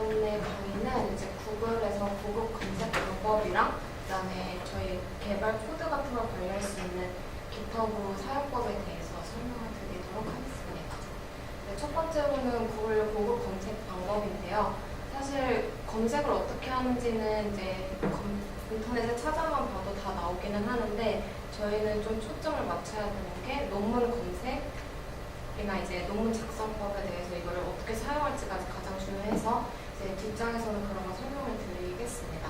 이번에 강의는 이제 구글에서 고급 검색 방법이랑 그다음에 저희 개발 코드 같은 걸 관리할 수 있는 깃허브 사용법에 대해서 설명을 드리도록 하겠습니다. 네, 첫 번째로는 구글 고급 검색 방법인데요. 사실 검색을 어떻게 하는지는 이제 검- 인터넷에 찾아만 봐도 다 나오기는 하는데 저희는 좀 초점을 맞춰야 되는 게 논문 검색 이나 이제 논문 작성법에 대해서 이거를 어떻게 사용할지가 가장 중요해서 이제 뒷장에서는 그런 거 설명을 드리겠습니다.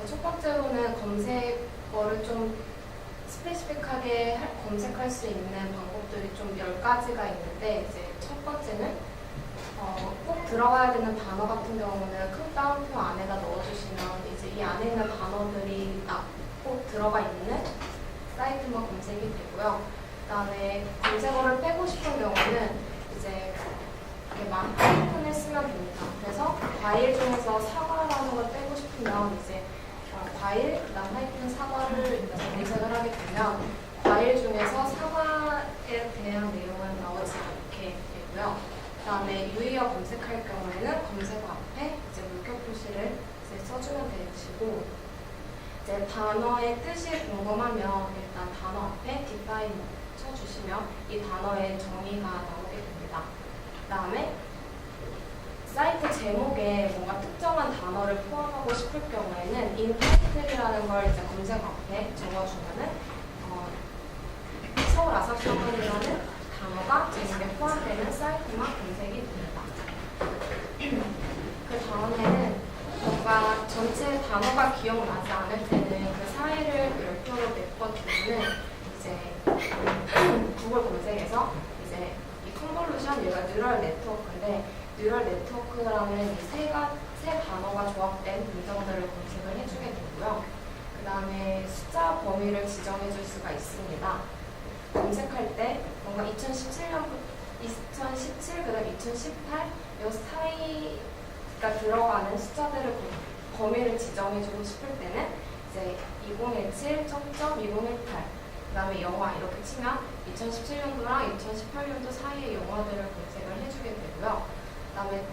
네, 첫 번째로는 검색어를 좀 스페시픽하게 할- 검색할 수 있는 방법들이 좀 10가지가 있는데 이제 첫 번째는 어, 꼭 들어가야 되는 단어 같은 경우는 큰 따옴표 안에다 넣어주시면 이제 이 안에 있는 단어들이 딱꼭 들어가 있는 사이트만 검색이 되고요. 그다음에 검색어를 빼고 싶은 경우는 이제 이렇게 만 하이픈을 쓰면 됩니다. 그래서 과일 중에서 사과라는 걸 빼고 싶으면 이제 어, 과일, 그다음 하이픈 사과를 검색을 하게 되면 과일 중에서 사과에 대한 내용은 나오지 않게 되고요. 그다음에 유의어 검색할 경우에는 검색어 앞에 이제 물결 표시를 이제 써주면 되시고 이제 단어의 뜻이 궁금하면 일단 단어 앞에 define 쳐주시면 이 단어의 정의가 나오게 됩니다. 그 다음에 사이트 제목에 뭔가 특정한 단어를 포함하고 싶을 경우에는 in title이라는 걸 이제 검색 앞에 적어주면은 어, 서울 아사병원이라는 단어가 제목에 포함되는 사이트만 검색이 됩니다. 그 다음에는 뭔가 전체 단어가 기억나지 않을 때는 그 사이를 별표로 메꿔주면은 구글 검색에서 이제 이 컨볼루션 얘가 뉴럴 네트워크인데 뉴럴 네트워크라는 이세 세 단어가 조합된 문장들을 검색을 해주게 되고요. 그 다음에 숫자 범위를 지정해 줄 수가 있습니다. 검색할 때 뭔가 2017년, 2017, 그 다음 2018, 요 사이가 들어가는 숫자들을 범- 범위를 지정해 주고 싶을 때는 이제 2017.2018, 그 다음에 영화 이렇게 치면 2017년도랑 2018년도 사이의 영화들을 검색을 해주게 되고요. 그 다음에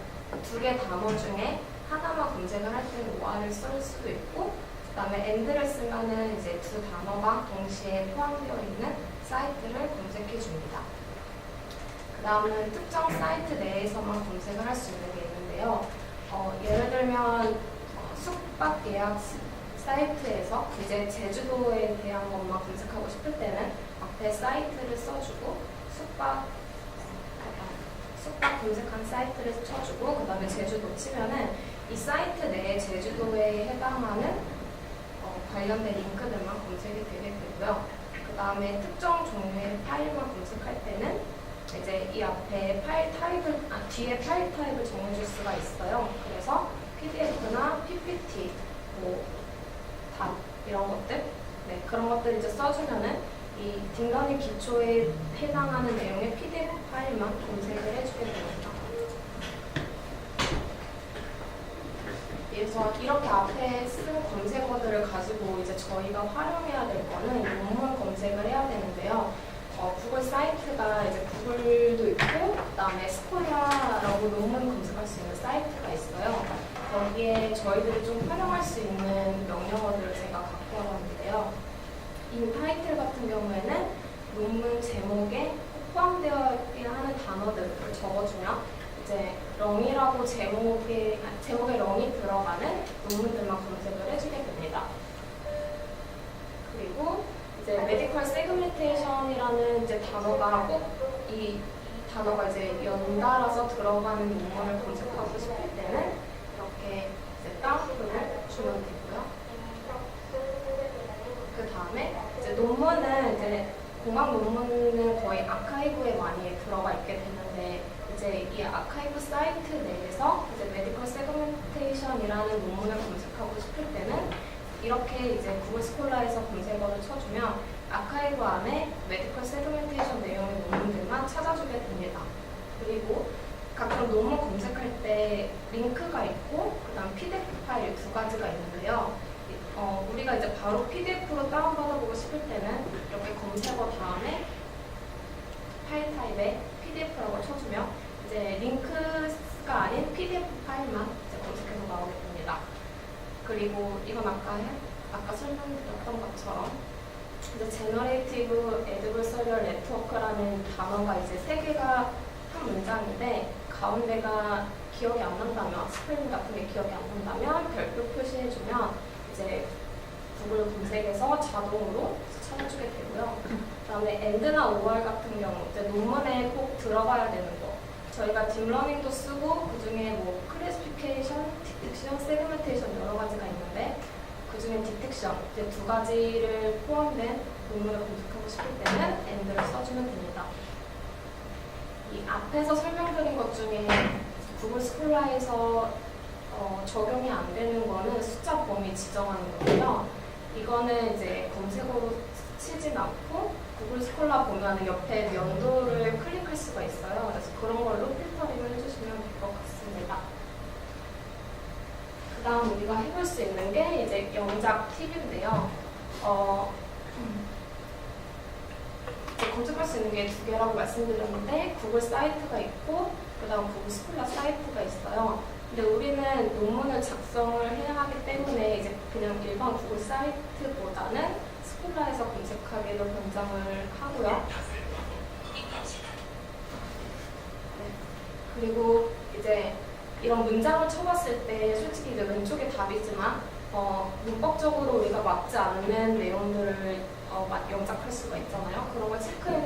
두 개 단어 중에 하나만 검색을 할 때는 OR을 쓸 수도 있고, 그 다음에 AND를 쓰면은 이제 두 단어가 동시에 포함되어 있는 사이트를 검색해 줍니다. 그 다음은 특정 사이트 내에서만 검색을 할 수 있는 게 있는데요. 어, 예를 들면 어, 숙박 예약 스- 사이트에서 이제 제주도에 대한 것만 검색하고 싶을 때는 앞에 사이트를 써주고 숙박 숙박 검색한 사이트를 쳐주고 그 다음에 제주도 치면은 이 사이트 내에 제주도에 해당하는 어, 관련된 링크들만 검색이 되게 되고요. 그 다음에 특정 종류의 파일만 검색할 때는 이제 이 앞에 파일 타입을, 아, 뒤에 파일 타입을 정해줄 수가 있어요. 그래서 PDF나 PPT, 뭐, 다 이런 것들, 네, 그런 것들 이제 써주면은 이 딩거니 기초에 해당하는 내용의 PDF 파일만 검색을 해주게 됩니다. 그래서 이렇게 앞에 쓴 검색어들을 가지고 이제 저희가 활용해야 될 거는 논문 검색을 해야 되는데요. 어, 구글 사이트가 이제 구글도 있고 그다음에 스콜라라고 논문 검색할 수 있는 사이트가 있어요. 거기에 저희들이 좀 활용할 수 있는 명령어들을 와봤는데요. 이 타이틀 같은 경우에는 논문 제목에 포함되어 하는 단어들을 적어주면 이제 렁이라고 제목에 아, 제목에 렁이 들어가는 논문들만 검색을 해주게 됩니다. 그리고 이제 메디컬 세그멘테이션이라는 이제 단어가 꼭 이 단어가 이제 연달아서 들어가는 논문을 검색하고 때는 이렇게 이제 따옴표를 주면 되고요. 그 다음에 이제 논문은 이제 공학 논문은 거의 아카이브에 많이 들어가 있게 되는데 이제 이 아카이브 사이트 내에서 이제 메디컬 세그멘테이션이라는 논문을 검색하고 싶을 때는 이렇게 이제 구글 스콜라에서 검색어를 쳐주면 아카이브 안에 메디컬 세그멘테이션 내용의 논문들만 찾아주게 됩니다. 그리고 가끔 논문 검색할 때 링크가 있고 그다음 PDF 파일 두 가지가 있는데요. 어, 우리가 이제 바로 PDF로 다운받아보고 싶을 때는 이렇게 검색어 다음에 타입에 PDF라고 쳐주면 이제 링크가 아닌 PDF 파일만 이제 그리고 이건 아까 해, 아까 설명드렸던 것처럼 이제 제너레이티브 애드버서리얼 네트워크라는 단어가 이제 세 개가 한 문장인데 가운데가 기억이 안 난다면 스펠링 같은 게 기억이 안 난다면 별표 표시해주면 이제 구글 검색에서 자동으로 찾아주게 되고요. 그다음에 end나 or 같은 경우 이제 논문에 꼭 들어가야 되는 거. 저희가 딥러닝도 쓰고 그 중에 뭐 클래시피케이션, 디텍션, 세그멘테이션 여러 가지가 있는데 그 중에 디텍션 이제 두 가지를 포함된 논문을 검색하고 싶을 때는 end를 써주면 됩니다. 이 앞에서 설명드린 것 중에 구글 스콜라에서 어, 적용이 안 되는 거는 숫자 범위 지정하는 거고요. 이거는 이제 검색어로 치진 않고 구글 스콜라 보면 옆에 연도를 클릭할 수가 있어요. 그래서 그런 걸로 필터링을 해주시면 될 것 같습니다. 그 다음 우리가 해볼 수 있는 게 이제 영작 팁인데요. 어, 검색할 수 있는 게 두 개라고 말씀드렸는데 구글 사이트가 있고 그 다음 구글 스콜라 사이트가 있어요. 근데 우리는 논문을 작성을 해야 하기 때문에 이제 그냥 일반 구글 사이트보다는 스콜라에서 검색하기로 권장을 하고요. 네. 그리고 이제 이런 문장을 쳐봤을 때 솔직히 이제 왼쪽에 답이지만 어, 문법적으로 우리가 맞지 않는 내용들을 어, 마- 영작할 수가 있잖아요. 그런 걸 체크해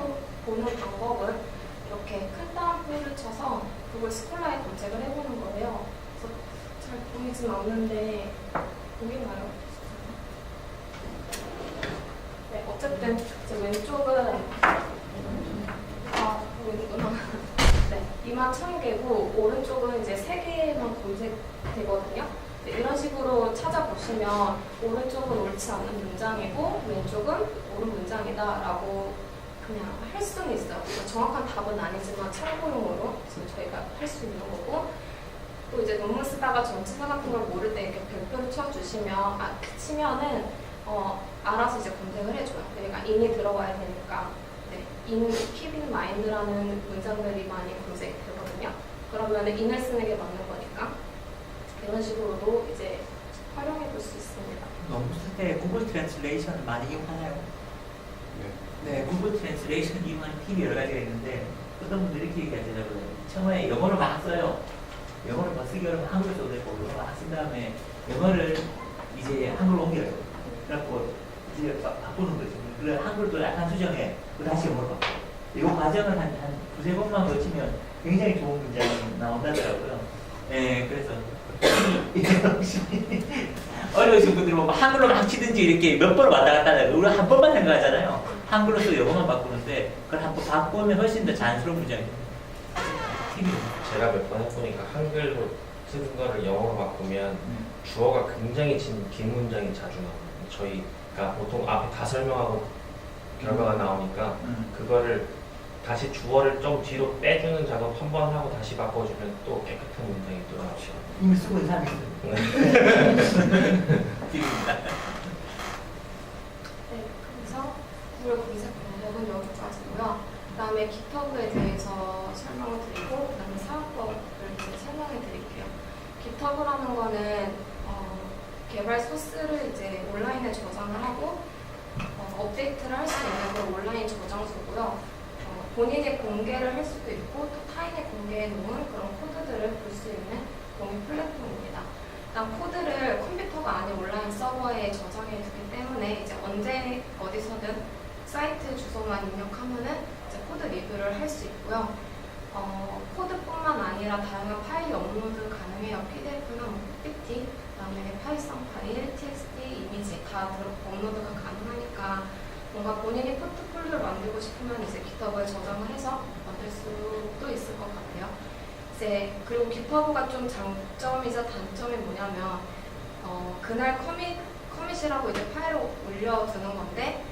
보는 방법은 이렇게 큰 따옴표를 쳐서 그걸 스콜라에 검색을 해보는 거예요. 그래서 잘 보이진 않는데 보이나요? 네, 어쨌든 이제 왼쪽은 아 보이는구나. 네, 2만 1000개고 오른쪽은 이제 3개만 검색되거든요. 네, 이런 식으로 찾아보시면 오른쪽은 옳지 않은 문장이고 왼쪽은 옳은 문장이다라고 그냥 할 수는 있어요. 그러니까 정확한 답은 아니지만 참고용으로 지금 저희가 할 수 있는 거고 또 이제 논문 쓰다가 전치사 같은 걸 모를 때 이렇게 별표를 쳐주시면 아 치면은 어 알아서 이제 검색을 해줘요. 그러니까 인이 들어가야 되니까 네, in keep in mind라는 문장들이 많이 검색되거든요. 그러면 인을 쓰는 게 맞는 거니까 이런 식으로도 이제 활용해 볼 수 있습니다. 너무 쓸때 구글 트랜슬레이션을 많이 이용하나요? 네, 구글 트랜슬레이션 이용하는 팁이 여러 가지가 있는데 어떤 분들이 이렇게 얘기하더라고요. 처음에 영어로 막 써요. 영어를 막 쓰기 어려면 한글로 써도 되고 영어로 막 쓴 다음에 영어를 이제 한글로 옮겨요. 그래갖고 이제 바, 바꾸는 거죠. 그래 한글도 약간 수정해. 그 다시 영어로 바꿔. 이 과정을 한, 한 두세 번만 거치면 굉장히 좋은 문장이 나온다더라고요. 예, 그래서 어려우신 분들은 뭐 한글로 막 치든지 이렇게 몇 번을 왔다 갔다 해요. 우리 한 번만 생각하잖아요. 한글로 써 영어만 바꾸는데 그걸 한 번 바꾸면 훨씬 더 자연스러운 문장이 제가 몇 번 해보니까 한글로 쓰는 거를 영어로 바꾸면 주어가 굉장히 긴, 긴 문장이 자주 나와요. 저희 가 보통 앞에 다 설명하고 결과가 나오니까 음. 그거를 다시 주어를 좀 뒤로 빼주는 작업 한 번 하고 다시 바꿔주면 또 깨끗한 문장이 또 나오죠. 이미 쓰고 있는 사람이 있어요. 팁입니다. 네, 그래서 구글 검색 방법은 여기까지고요. 그다음에 GitHub에 대해서 설명을 드리고 그다음에 사용법을 이제 설명해 드릴게요. GitHub라는 거는 어, 개발 소스를 이제 온라인에 저장을 하고 어, 업데이트를 할 수 있는 그런 온라인 저장소고요. 어, 본인이 공개를 할 수도 있고 또 타인이 공개해 놓은 그런 코드들을 볼 수 있는 공유 플랫폼입니다. 일단 코드를 컴퓨터가 아닌 온라인 서버에 저장해 두기 때문에 이제 언제 어디서든 사이트 주소만 입력하면은 이제 코드 리뷰를 할 수 있고요. 어, 코드뿐만 아니라 다양한 파일 업로드 가능해요. PDF나 뭐 PPT, 그다음에 파이썬 파일, TXT, 이미지 다 업로드가 가능하니까 뭔가 본인이 포트폴리오를 만들고 싶으면 이제 GitHub에 저장을 해서 만들 수도 있을 것 같아요. 이제 그리고 GitHub가 좀 장점이자 단점이 뭐냐면 어, 그날 커밋 커밋이라고 이제 파일을 올려두는 건데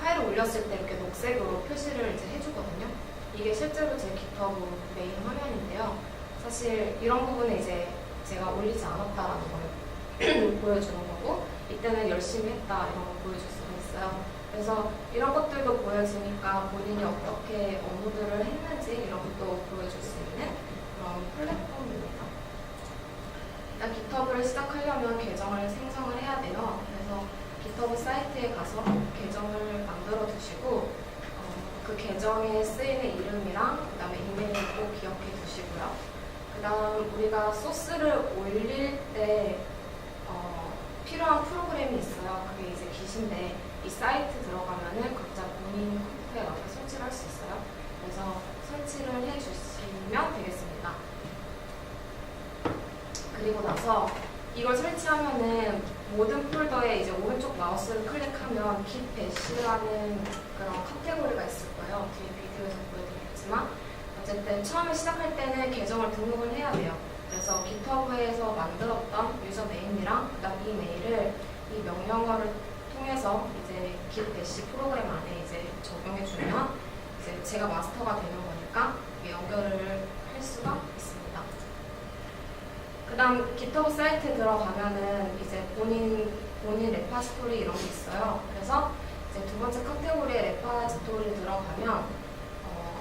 파일을 올렸을 때 이렇게 녹색으로 표시를 이제 해주거든요. 이게 실제로 제 GitHub 메인 화면인데요. 사실 이런 부분에 이제 제가 올리지 않았다라는 걸 보여주는 거고 이때는 열심히 했다 이런 걸 보여줄 수가 있어요. 그래서 이런 것들도 보여지니까 본인이 어떻게 업로드를 했는지 이런 것도 보여줄 수 있는 그런 플랫폼입니다. 일단 GitHub을 시작하려면 계정을 생성을 해야 돼요. 그래서 GitHub 사이트에 가서 계정을 만들어 두시고 어, 그 계정에 쓰이는 이름이랑 그다음에 이메일을 꼭 기억해 두시고요. 그다음 우리가 소스를 올릴 때 어, 필요한 프로그램이 있어요. 그게 이제 깃인데 이 사이트 들어가면은 각자 본인 컴퓨터에 맞게 설치를 할 수 있어요. 그래서 설치를 해주시면 되겠습니다. 그리고 나서 이걸 설치하면은 모든 폴더에 이제 오른쪽 마우스를 클릭하면 git bash라는 그런 카테고리가 있을 거예요. 뒤에 비디오에서 보여드리겠지만 어쨌든 처음에 시작할 때는 계정을 등록을 해야 돼요. 그래서 GitHub에서 만들었던 유저 네임이랑 그다음 이 메일을 이 명령어를 통해서 이제 git bash 프로그램 안에 이제 적용해 주면 이제 제가 마스터가 되는 거니까 연결을 할 수가 있습니다. 그다음 GitHub 사이트에 들어가면은 이제 본인 본인 레파스토리 이런 게 있어요. 그래서 이제 두 번째 카테고리에 레파스토리 들어가면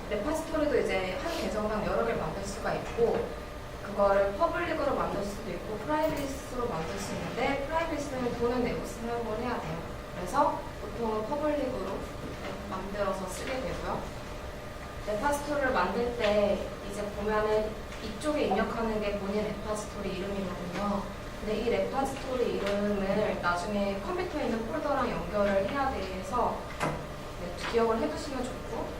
어, 레파스토리도 이제 한 계정당 여러 개를 만들 수가 있고 그거를 퍼블릭으로 만들 수도 있고 프라이빗으로 만들 수 있는데 프라이빗은 돈을 내고 사용을 해야 돼요. 그래서 보통은 퍼블릭으로 만들어서 쓰게 되고요. 레파스토리를 만들 때 이제 보면은 이쪽에 입력하는 게 본인 레파스토리 이름이거든요. 근데 이 레파스토리 이름을 나중에 컴퓨터에 있는 폴더랑 연결을 해야 돼서 네, 기억을 해두시면 좋고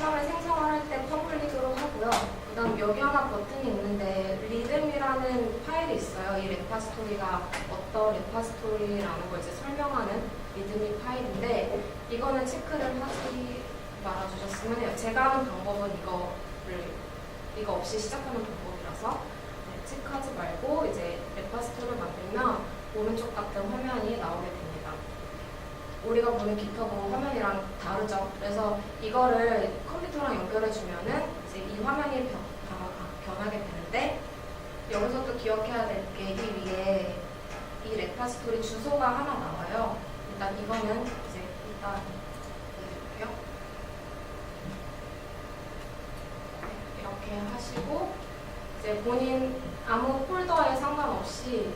처음에 생성을 할 때 퍼블릭으로 하고요. 그 다음 여기 하나 버튼이 있는데 리듬이라는 파일이 있어요. 이 레파스토리가 어떤 레파스토리라는 걸 이제 설명하는 리듬이 파일인데 이거는 체크를 하지 말아주셨으면 해요. 제가 하는 방법은 이거를 이거 없이 시작하는 방법이라서 네, 체크하지 말고 이제 레파스토리를 만들면 오른쪽 같은 화면이 나오게 됩니다. 우리가 보는 GitHub 화면이랑 다르죠. 그래서 이거를 컴퓨터랑 연결해 주면은 이제 이 화면이 변, 아, 변하게 되는데 여기서 또 기억해야 될 게 이 위에 이 레파스토리 주소가 하나 나와요. 일단 이거는 이제 일단 보여드릴게요. 네, 이렇게 하시고 이제 본인 아무 폴더에 상관없이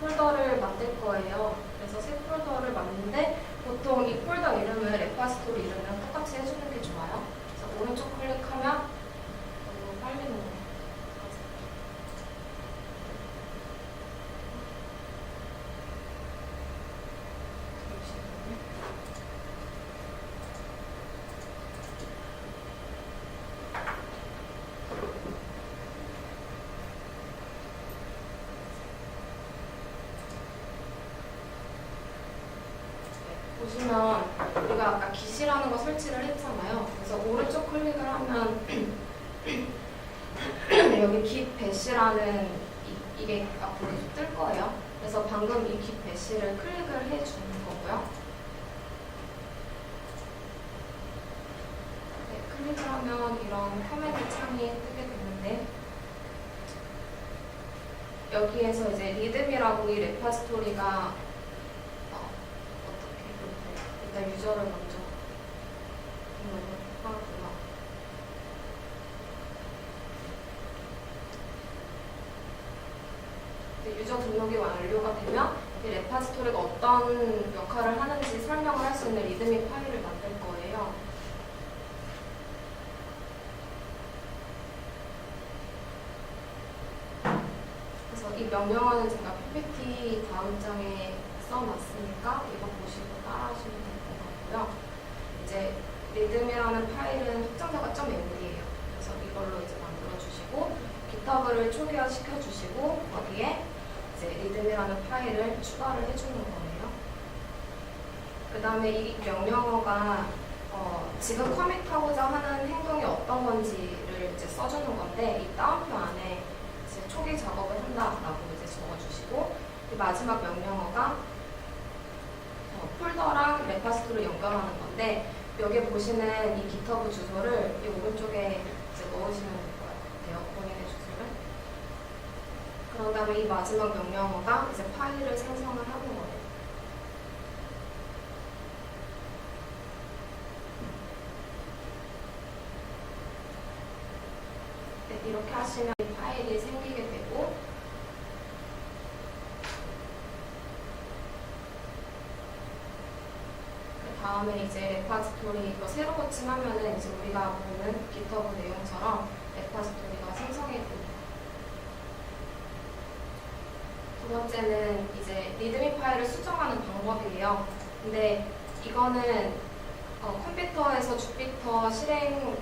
폴더를 만들 거예요. 그래서 새 폴더를 만드는데 보통 이 폴더 이름을 레파스토리 이름이랑 똑같이 해주는 게 좋아요. 그래서 오른쪽 클릭하면 너무 빨리 먹는 보시면 우리가 아까 기시라는 거 설치를 했잖아요. 그래서 오른쪽 클릭을 하면 여기 깃 배시라는 이, 게 앞으로 계속 뜰 거예요. 그래서 방금 이깃 배시를 클릭을 해주는 거고요. 네, 클릭을 하면 이런 커맨드 창이 뜨게 되는데 여기에서 이제 리듬이라고 이 레파스토리가 일단 유저를 먼저 등록을 하고요. 유저 등록이 완료가 되면 이 레파스토리가 어떤 역할을 하는지 설명을 할 수 있는 리드미 파일을 만들 거예요. 그래서 이 명령어는 제가 PPT 다음 장에 써놨으니까 이거 보시고 따라하시면 될것 같고요. 이제 리듬이라는 파일은 확장자가 .md예요. 그래서 이걸로 이제 만들어 주시고 GitHub를 초기화 시켜 주시고 거기에 이제 리듬이라는 파일을 추가를 해주는 거예요. 그 다음에 이 명령어가 어, 지금 커밋하고자 하는 행동이 어떤 건지를 이제 써주는 건데 이 다운표 안에 이제 초기 작업을 한다라고 이제 적어주시고 이 마지막 명령어가 어, 폴더랑 레파스토를 연결하는 건데 여기 보시는 이 GitHub 주소를 이 오른쪽에 이제 넣으시면 될 것 같아요. 본인의 주소를. 그런 다음에 이 마지막 명령어가 이제 파일을 생성을 하는 거예요. 네, 이렇게 하시면 이 파일이 생기게 되고 다음에 이제 레파지토리 이거 새로 고침하면은 이제 우리가 보는 기터브 내용처럼 레파지토리가 생성이 됩니다. 두 번째는 이제 리드미 파일을 수정하는 방법이에요. 근데 이거는 어, 컴퓨터에서 주피터 실행을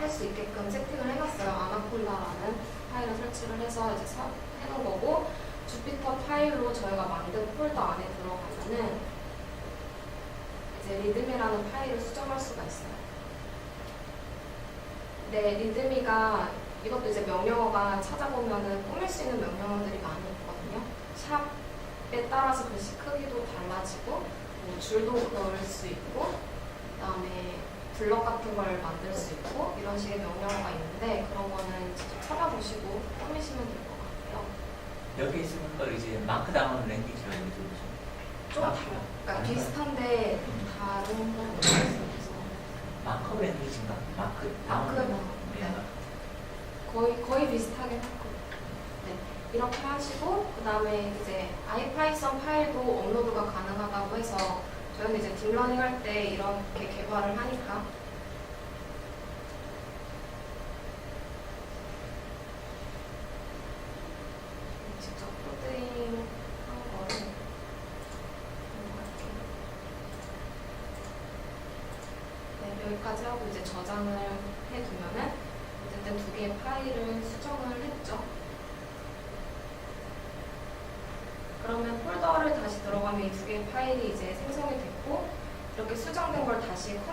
할 수 있게끔 세팅을 해놨어요. 아나콜라라는 파일을 설치를 해서 이제 사- 해놓은 거고 주피터 파일로 저희가 만든 폴더 안에 들어가면은 이제 리드미라는 파일을 수정할 수가 있어요. 네, 리드미가 이것도 이제 명령어가 찾아보면은 꾸밀 수 있는 명령어들이 많이 있거든요. 샵에 따라서 글씨 크기도 달라지고 뭐 줄도 그을 수 있고 그다음에 블럭 같은 걸 만들 수 있고 이런 식의 명령어가 있는데 그런 거는 직접 찾아보시고 꾸미시면 될 것 같아요. 여기 쓰는 걸 이제 마크다운 랭귀지라고 얘기해 좀 아, 달라. 그러니까 비슷한데 마크 랭귀지인가? 마크 다운. 마크 네. 네. 거의 거의 비슷하게 하고 네. 이렇게 하시고 그 다음에 이제 아이파이썬 파일도 업로드가 가능하다고 해서 저희는 이제 딥러닝 할 때 이렇게 개발을 하니까 직접 코딩 한 거를 넘어갈게요. 네, 여기까지 하고 이제 저장을 해두면은 어쨌든 두 개의 파일을 수정을 했죠. 그러면 폴더를 다시 들어가면 이 두 개의 파일이 이제 생성이 됐고 이렇게 수정된 걸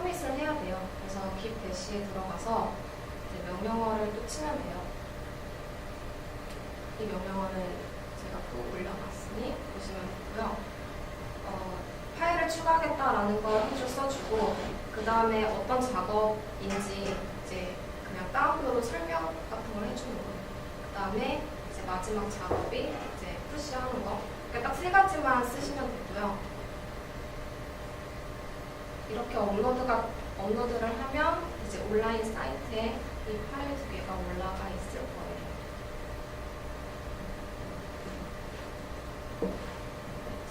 커밋을 해야 돼요. 그래서 git 대시에 들어가서 명령어를 또 치면 돼요. 이 명령어는 제가 또 올려놨으니 보시면 되고요. 어, 파일을 추가하겠다라는 걸 한 줄 써주고 그 다음에 어떤 작업인지 이제 그냥 따옴표로 설명 같은 걸 해주는 거예요. 그 다음에 이제 마지막 작업이 이제 푸시하는 거. 그러니까 딱 세 가지만 쓰시면 되고요. 이렇게 업로드가 업로드를 하면 이제 온라인 사이트에 이 파일 두 개가 올라가 있을 거예요.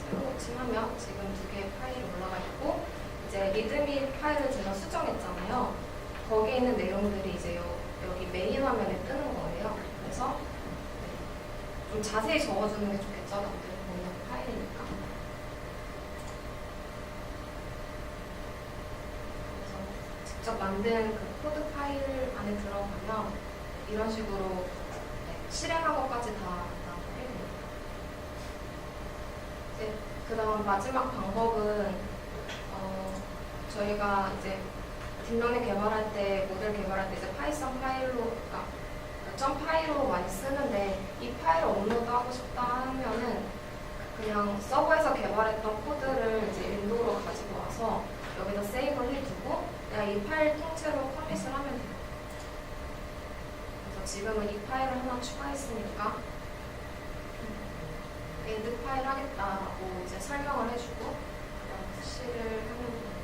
새로 고침하면 지금 두 개의 파일이 올라가 있고 이제 리드미 파일을 제가 수정했잖아요. 거기에 있는 내용들이 이제 여, 여기 메인 화면에 뜨는 거예요. 그래서 네, 좀 자세히 적어주는 게 좋겠죠. 남들 보는 파일이니까. 그래서 직접 만든 그 코드 파일 안에 들어가면 이런 식으로 네, 실행한 것까지 다 나오게 됩니다. 이제 그 다음 마지막 방법은 어, 저희가 이제 딥러닝 개발할 때 모델 개발할 때 이제 파이썬 파일로 그러니까 점 파일로 많이 쓰는데 이 파일을 업로드 하고 싶다 하면은 그냥 서버에서 개발했던 코드를 이제 윈도우로 가지고 와서 여기다 세이브를 해두고 내가 이 파일 통째로 커밋을 하면 돼요. 그래서 지금은 이 파일을 하나 추가했으니까 엔드 파일 하겠다라고 이제 설명을 해주고 그다음 푸시를 하면 됩니다.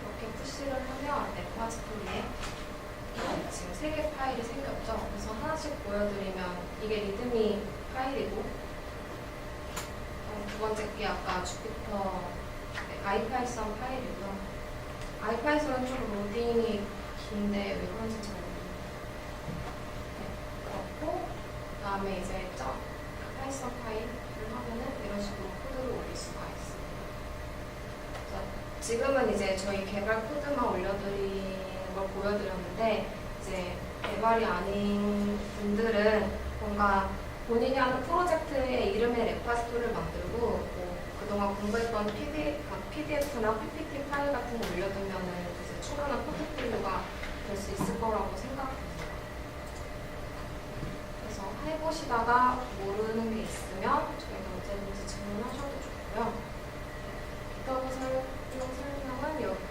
이렇게 푸시를 레파지토리에 지금 세 개 파일이 생겼죠. 그래서 하나씩 보여드리면 이게 리드미 파일이고 어, 두 번째 게 아까 주피터 네, 아이파이썬 파일이고요. 아이파이썬은 좀 로딩이 긴데 왜 그런지 잘 모르겠어요. 네, 그렇고 그 다음에 이제 점 파이썬 파일을 하면은 이런 식으로 코드를 올릴 수가 있습니다. 지금은 이제 저희 개발 코드만 올려드리는 걸 보여드렸는데 이제 개발이 아닌 분들은 뭔가 본인이 하는 프로젝트의 이름의 레파스토를 만들고 뭐 그동안 공부했던 PD, 아, PDF나 PPT 파일 같은 걸 올려두면 이제 충분한 포트폴리오가 될 수 있을 거라고 생각합니다. 그래서 해보시다가 모르는 게 있으면 저희가 언제든지 질문하셔도 좋고요. 이따가 설명, 설명은 여기.